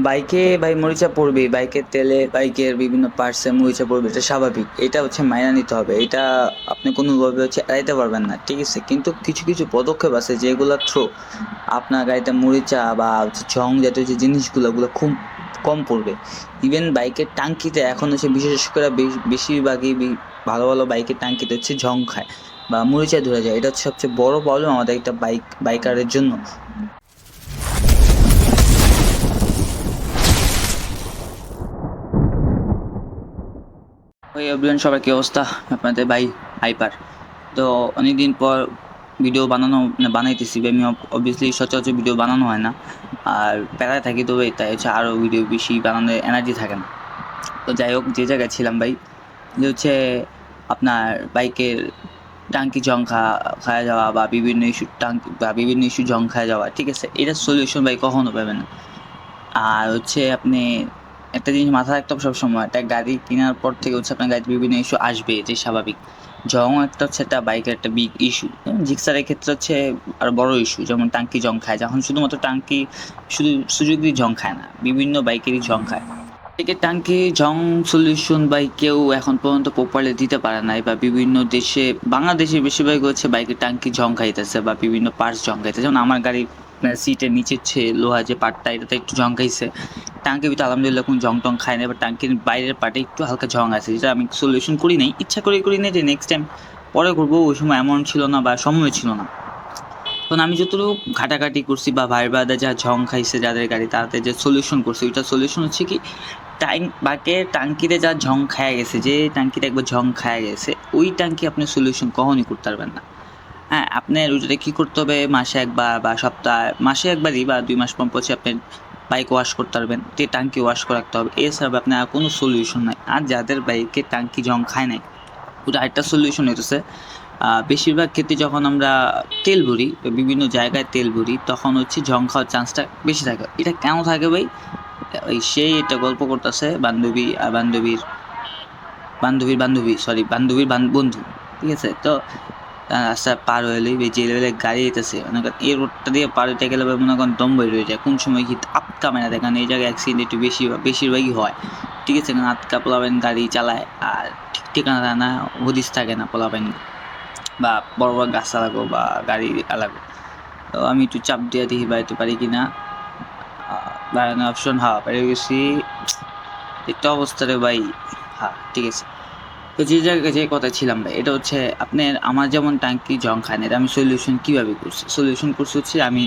বাইকে ভাই মরিচা পড়বেই, বাইকের তেলে বাইকের বিভিন্ন পার্টসে মরিচা পড়বে, এটা স্বাভাবিক। এটা হচ্ছে মাইনা নিতে হবে, এটা আপনি কোনোভাবে হচ্ছে এড়াইতে পারবেন না, ঠিক আছে? কিন্তু কিছু কিছু পদক্ষেপ আছে যেগুলো থ্রো আপনার গাড়িতে মরিচা বা হচ্ছে ঝং জাতীয় যে জিনিসগুলো, ওগুলো খুব কম পড়বে। ইভেন বাইকের টাঙ্কিতে এখন হচ্ছে বিশেষ করে বেশ- বেশিরভাগই ভালো ভালো বাইকের টাঙ্কিতে হচ্ছে ঝং খায় বা মরিচা ধরে যায়। এটা হচ্ছে সবচেয়ে বড় প্রবলেম আমাদের একটা বাইক, বাইকারের জন্য। এভরিওয়ান সবার কি অবস্থা? আপনাদের ভাই হাইপার। তো অনেকদিন পর ভিডিও বানানো মানে বানাইতেছি আমি অবভিয়াসলি সচরাচর ভিডিও বানানো হয় না। আর প্যারায় থাকি, তবে তাই হচ্ছে আরও ভিডিও বেশি বানানোর এনার্জি থাকে না। তো যাই হোক, যে জায়গায় ছিলাম ভাই, যে হচ্ছে আপনার বাইকের টাঙ্কি জং খা খাওয়া যাওয়া বা বিভিন্ন ইস্যু টাঙ্কি বা বিভিন্ন ইস্যু জং যাওয়া, ঠিক আছে? এটার সলিউশন ভাই কখনো পাবেন না। আর হচ্ছে আপনি একটা জিনিস মাথায় রাখতে হবে সবসময়, একটা গাড়ি কেনার পর থেকে হচ্ছে আপনার গাড়িতে বিভিন্ন ইস্যু আসবে, যে স্বাভাবিক। জং একটা হচ্ছে একটা বাইকের একটা বিগ ইস্যু জিক্সারের ক্ষেত্রে হচ্ছে আর বড় ইস্যু যেমন টাঙ্কি জং খায়। যখন শুধুমাত্র টাঙ্কি, শুধু সুযোগই জং খায় না, বিভিন্ন বাইকেরই জং খায়। থেকে টাঙ্কি জং সলিউশন বাই কেউ এখন পর্যন্ত প্রপারলি দিতে পারে নাই বা বিভিন্ন দেশে, বাংলাদেশে বেশিরভাগ হচ্ছে বাইকের টাঙ্কি জং খাইতেছে বা বিভিন্ন পার্টস জং খাইতেছে। যেমন আমার গাড়ির সিটের নিচের ছে লোহা যে পার্টটা এটাতে একটু জং খাইছে। টাঙ্কির ভিতরে আলহামদুলিল্লাহ কোনো জং টং খায় না বা টাঙ্কির বাইরের পার্টে একটু হালকা জং আছে, যেটা আমি সলিউশন করি নাই। ইচ্ছা করে করি নাই যে নেক্সট টাইম পরে করব, ওই সময় এমন ছিল না বা সময় ছিল না। তখন আমি যতটুকু ঘাটাঘাটি করছি বা ভাই বাদা যা ঝং খাইছে যাদের গাড়ি তাদের যে সলিউশন করছি, ওইটা সলিউশন হচ্ছে কি টাইম বাকে টাঙ্কিতে যা ঝং খায়া গেছে, যে টাঙ্কিতে একবার ঝং খায়া গেছে, ওই টাঙ্কি আপনি সলিউশন কখনই করতে পারবেন না। হ্যাঁ আপনার ওইটাতে কী করতে হবে? মাসে একবার বা সপ্তাহে, মাসে একবারই বা দুই মাস পর পর আপনি বাইক ওয়াশ করতে পারবেন, তে টাঙ্কি ওয়াশ করে রাখতে হবে। এছাড়া আপনার আর কোনো সলিউশন নাই। আর যাদের বাইকে টাঙ্কি জং খায় নাই, ওটা আরেকটা সলিউশন হইতেছে। বেশিরভাগ ক্ষেত্রে যখন আমরা তেল ভরি বিভিন্ন জায়গায় তেল ভরি, তখন হচ্ছে জং খাওয়ার চান্সটা বেশি থাকে। এটা কেন থাকে ভাই? ওই সেই এটা গল্প করতেছে, বান্ধবী আর বান্ধবীর বান্ধবীর বান্ধবী সরি বান্ধবীর বন্ধু, ঠিক আছে? তো রাস্তা পার হইলেই ওই যে লেভেলে গাড়ি যেতেছে, মনে করেন এই রোডটা দিয়ে পার হইতে গেলে মনে করেন দম বের হয়ে যায়। কোন সময় কি আটকা মানে দেখেন এই জায়গায় অ্যাক্সিডেন্ট একটু বেশি, বেশিরভাগই হয়। ঠিক আছে, কারণ আটকা পোলাবেন গাড়ি চালায়, আর ঠিক ঠিকানা না, হদিস থাকে না পোলাবেন বা বড় বড় গাছ চালাবো বা গাড়ি চালাবো। তো আমি একটু চাপ দিয়ে দেখি বাড়িতে পারি কি না। বাড়ানোর অপশন হ্যাঁ পেরে গেছি। একটা অবস্থা রে ভাই। হ্যাঁ ঠিক আছে। তো যে জায়গায় যে কথা ছিলাম ভাই, এটা হচ্ছে আপনার আমার যেমন ট্যাঙ্কি জং খায় না, এটা আমি সলিউশন কীভাবে করছি? সলিউশন করছি হচ্ছে আমি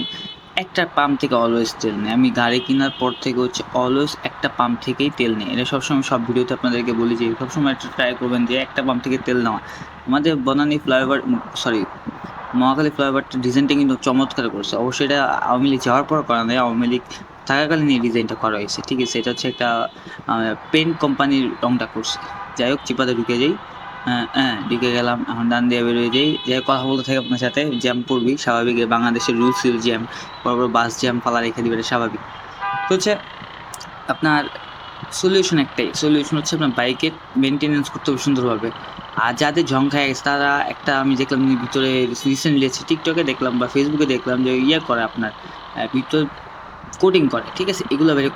একটা পাম্প থেকে অলওয়েজ তেল নেই। আমি গাড়ি কেনার পর থেকে হচ্ছে অলওয়েজ একটা পাম্প থেকেই তেল নেই। এটা সবসময় সব ভিডিওতে আপনাদেরকে বলি যে, সবসময় একটা ট্রাই করবেন যে একটা পাম্প থেকে তেল নেওয়া। আমাদের বনানী ফ্লাইওভার সরি মহাকালী ফ্লাইওভারটা ডিজাইনটা কিন্তু চমৎকার করছে। অবশ্যই এটা আওয়ামী লীগ যাওয়ার পর করা নেই, আওয়ামী লীগ থাকাকালীন এই ডিজাইনটা করা হয়েছে। ঠিক আছে, এটা হচ্ছে একটা পেন কোম্পানির রংটা করছে। যাই হোক, চিপাতে ঢুকে যাই। হ্যাঁ হ্যাঁ ঢুকে গেলাম, এখন ডান দিয়ে বেরোয় যাই। যাই কথা বলতে থাকি আপনার সাথে জ্যাম পড়বি স্বাভাবিক বাংলাদেশের রুলস জ্যাম বড় বড় বাস জ্যাম ফালা রেখে দিবে স্বাভাবিক। তো হচ্ছে, আপনার সলিউশন একটাই সলিউশন হচ্ছে আপনার বাইকের মেনটেনেন্স করতে হবে সুন্দরভাবে। আর যাদের খায় গেছে, তারা একটা আমি দেখলাম ভিতরে রিসেন্টলি আছে টিকটকে দেখলাম বা ফেসবুকে দেখলাম যে ইয়ে করে আপনার ভিতর কোটিং করে, ঠিক আছে? এগুলো বাইরে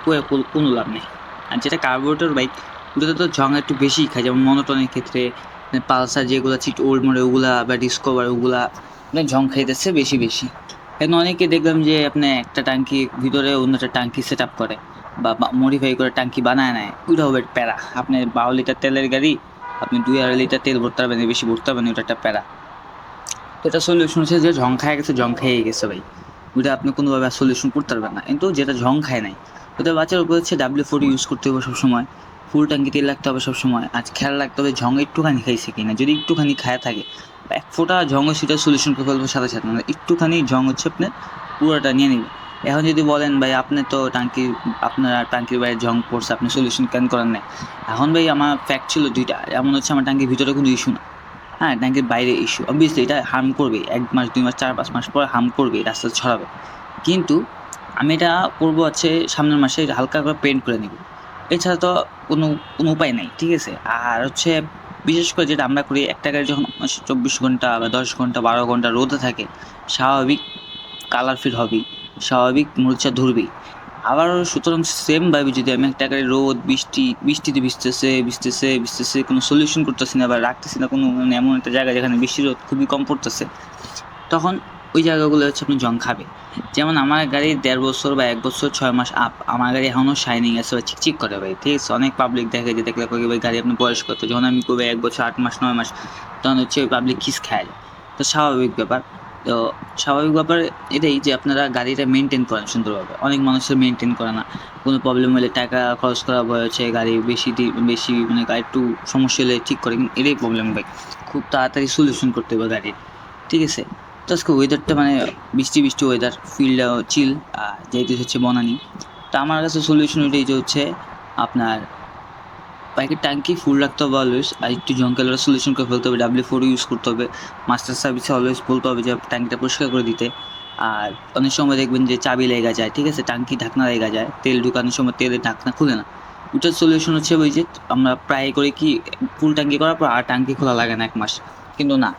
কোনো লাভ নেই। আর যেটা কার্বোরেটর বাইক ওটাতে তো জং একটু বেশি খায়, যেমন মনোটনের ক্ষেত্রে পালসার যেগুলো চিট ওল্ড মোড়ে ওগুলা বা ডিসকভার ওগুলা মানে জং খাইতেছে বেশি বেশি। এখন অনেকে দেখলাম যে, আপনি একটা টাঙ্কি ভিতরে অন্য একটা টাঙ্কি সেট আপ করে, বা মডিফাই করে টাঙ্কি বানায় নেয়, ওইটা হবে প্যারা। আপনি বারো লিটার তেলের গাড়ি, আপনি দুই আড়াই লিটার তেল ভরতে পারবেন, বেশি ভরতে পারবেন ওটা একটা প্যারা। তো এটা সলিউশন হচ্ছে যে, ঝং খায় গেছে জং খেয়ে গেছে ভাই। ওইটা আপনি কোনোভাবে সলিউশন করতে পারবেন না। কিন্তু যেটা ঝং খায় নাই ওটা বাচ্চার উপর হচ্ছে ডাব্লিউ ফোর ইউজ করতে হবে সবসময়। ফুল ট্যাঙ্কি তেল রাখতে হবে সবসময়। আজ খেয়াল রাখতে হবে ঝং একটুখানি খাইছে কিনা। যদি একটুখানি খায় থাকে, এক ফোঁটা ঝং সেটা সলিউশন করে ফেলব সাথে সাথে। মানে একটুখানি ঝং হচ্ছে আপনার পুরোটা নিয়ে নেবে। এখন যদি বলেন, ভাই, আপনি তো টাঙ্কি আপনার টাঙ্কির বাইরে ঝং পড়ছে, আপনি সলিউশন কেন করেন নাই? এখন ভাই, আমার ফ্যাক্ট ছিল দুইটা। এমন হচ্ছে আমার টাঙ্কির ভিতরে কোনো ইস্যু না। হ্যাঁ ট্যাঙ্কের বাইরে ইস্যু অবভিয়াসলি এটা হার্ম করবে এক মাস, দুই মাস, চার পাঁচ মাস পরে হার্ম করবে রাস্তা ছড়াবে। কিন্তু আমি এটা করব হচ্ছে সামনের মাসে হালকা করে পেন্ট করে নিব। এছাড়া তো কোনো কোনো উপায় নাই, ঠিক আছে? আর হচ্ছে বিশেষ করে যেটা আমরা করি, একটা গাড়ি যখন চব্বিশ ঘণ্টা বা দশ ঘণ্টা, বারো ঘণ্টা রোদে থাকে, স্বাভাবিক কালার ফিট হবেই, স্বাভাবিক মরিচা ধরবেই। আবার সুতরাং সেমভাবে যদি আমি একটা গাড়ি রোদ, বৃষ্টি, বৃষ্টিতে ভিজতেছে ভিজতেছে ভিজতেছে, কোনো সলিউশন করতেছি না বা রাখতেছি না কোনো মানে এমন একটা জায়গা যেখানে বৃষ্টি রোদ খুবই কম পড়তেছে, তখন ওই জায়গাগুলো হচ্ছে আপনি জং খাবে। যেমন আমার গাড়ি দেড় বছর বা এক বছর, ছয় মাস আপ, আমার গাড়ি এখনও শাইনিং আছে বা চিকচিক করে ভাই, ঠিক আছে? অনেক পাবলিক দেখে যে দেখলে কই ভাই গাড়ি আপনি বয়স কত যখন আমি কবে এক বছর, আট মাস, নয় মাস, তখন হচ্ছে ওই পাবলিক খিস খায়। তো স্বাভাবিক ব্যাপার। তো স্বাভাবিক ব্যাপার এটাই যে আপনারা গাড়িটা মেনটেন করেন সুন্দরভাবে। অনেক মানুষের মেনটেন করে না। কোনো প্রবলেম হলে টাকা খরচ করা ভয় হচ্ছে, গাড়ি বেশি বেশি মানে একটু সমস্যা হলে ঠিক করে, কিন্তু এটাই প্রবলেম ভাই। খুব তাড়াতাড়ি সলিউশন করতে হবে গাড়ির, ঠিক আছে? তো আজকে ওয়েদারটা মানে বৃষ্টি বৃষ্টি ওয়েদার ফিল্ডটা চিল যেহেতু হচ্ছে বনানি। তো আমার কাছে সলিউশন এটাই যে হচ্ছে আপনার বাইকের ট্যাঙ্কি ফুল রাখতে হবে অলওয়েজ আর একটু জঙ্কালের সলিউশন করে ফেলতে হবে ডাব্লিউ ফোর ইউজ করতে হবে মাস্টার সার্ভিসে অলওয়েজ বলতে হবে যে ট্যাঙ্কিটা পরিষ্কার করে দিতে। আর অনেক সময় দেখবেন যে চাবি লেগে যায়, ঠিক আছে? ট্যাঙ্কি ঢাকনা লেগা যায়, তেল ঢুকানোর সময় তেলের ঢাকনা খুলে না। ওটার সলিউশন হচ্ছে ওই যে আমরা প্রায় করি কি ফুল ট্যাঙ্কি করার পর আর ট্যাঙ্কি খোলা লাগে না এক মাস। কিন্তু না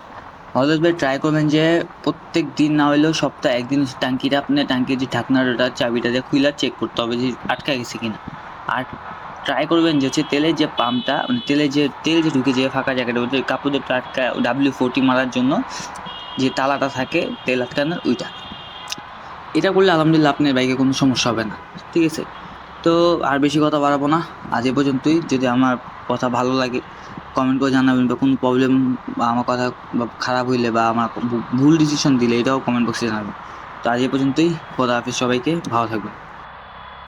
অলওয়েজ ভাই ট্রাই করবেন যে প্রত্যেক দিন না হলেও সপ্তাহে একদিন ট্যাঙ্কিটা, আপনার ট্যাঙ্কির যে ঢাকনার ওটা চাবিটা দিয়ে খুলে চেক করতে হবে যে আটকা গেছে কিনা। আর ট্রাই করবেন যে হচ্ছে তেলের যে পাম্পটা মানে তেলের যে, তেল যে ঢুকে যে ফাঁকা জায়গাটা ওই কাপড়ের আটকা ডাব্লিউ ফোরটি মারার জন্য যে তালাটা থাকে, তেল আটকানোর ওইটা। এটা করলে আলহামদুলিল্লাহ আপনার বাইকে কোনো সমস্যা হবে না, ঠিক আছে? তো আর বেশি কথা বাড়াবো না, আজ এ পর্যন্তই। যদি আমার কথা ভালো লাগে কমেন্ট করে জানাবেন বা কোনো প্রবলেম বা আমার কথা বা খারাপ হইলে বা আমার ভুল ডিসিশন দিলে এটাও কমেন্ট বক্সে জানাবেন। তো আজ এ পর্যন্তই। খোদা হাফিজ সবাইকে। ভালো থাকবেন।